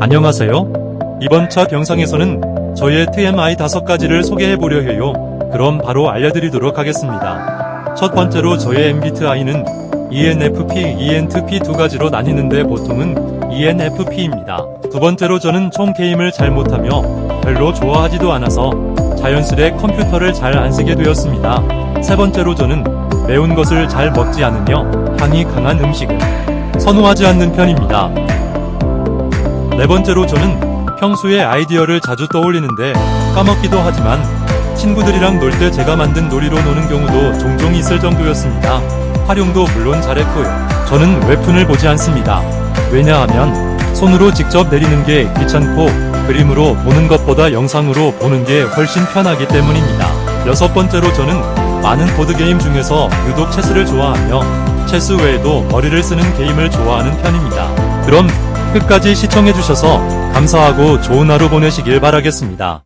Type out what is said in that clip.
안녕하세요. 이번 첫 영상에서는 저의 TMI 다섯 가지를 소개해 보려 해요. 그럼 바로 알려드리도록 하겠습니다. 첫 번째로 저의 MBTI는 ENFP, ENTP 두 가지로 나뉘는데 보통은 ENFP입니다. 두 번째로 저는 총 게임을 잘 못하며 별로 좋아하지도 않아서 자연스레 컴퓨터를 잘 안 쓰게 되었습니다. 세 번째로 저는 매운 것을 잘 먹지 않으며 향이 강한 음식을 선호하지 않는 편입니다. 네 번째로 저는 평소에 아이디어를 자주 떠올리는데 까먹기도 하지만 친구들이랑 놀 때 제가 만든 놀이로 노는 경우도 종종 있을 정도였습니다. 활용도 물론 잘했고요. 저는 웹툰을 보지 않습니다. 왜냐하면 손으로 직접 내리는 게 귀찮고 그림으로 보는 것보다 영상으로 보는 게 훨씬 편하기 때문입니다. 여섯 번째로 저는 많은 보드게임 중에서 유독 체스를 좋아하며 체스 외에도 머리를 쓰는 게임을 좋아하는 편입니다. 그럼 끝까지 시청해주셔서 감사하고 좋은 하루 보내시길 바라겠습니다.